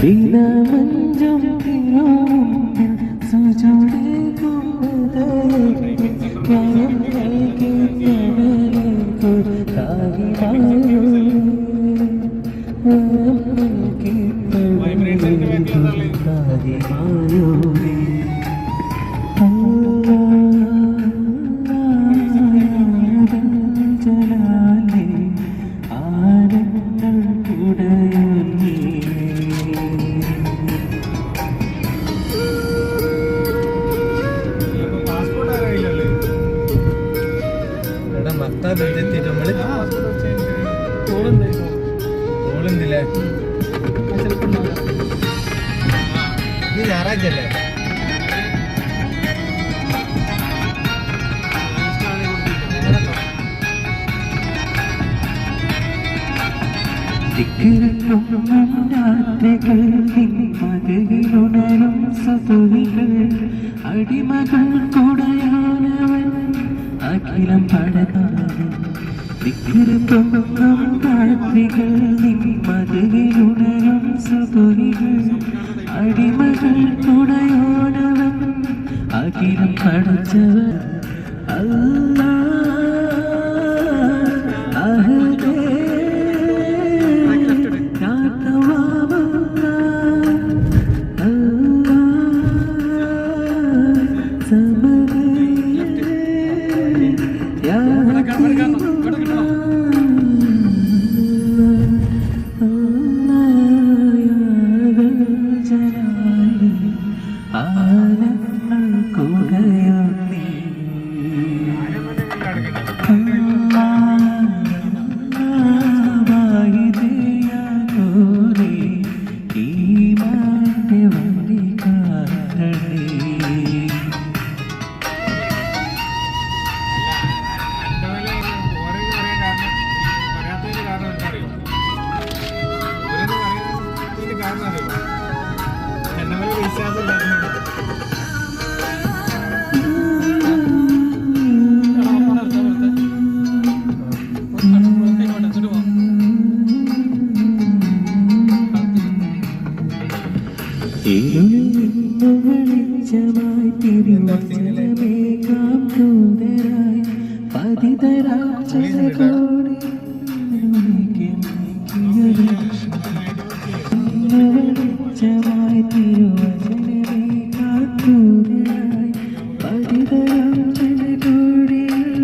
ദിനമഞ്ചും തിരുമുമ്പിൽ സുജോടെ ന്യായം നൽകി താരിമായോ താരിമായോ ഞായറാഴ്ച അല്ലേ മതകിലുണരും അടിമകൾ കൂടെയാണവൻ അഖിലം പടത്തിൽ മതകിലുണരും സതുവികൾ അഖിലം പടച്ചവൻ. വെളിച്ചമായി തിരുവചനമേ കാം ദൂതരായി പതിതരാം ചരകോടി വെളിച്ചമായി തിരുവ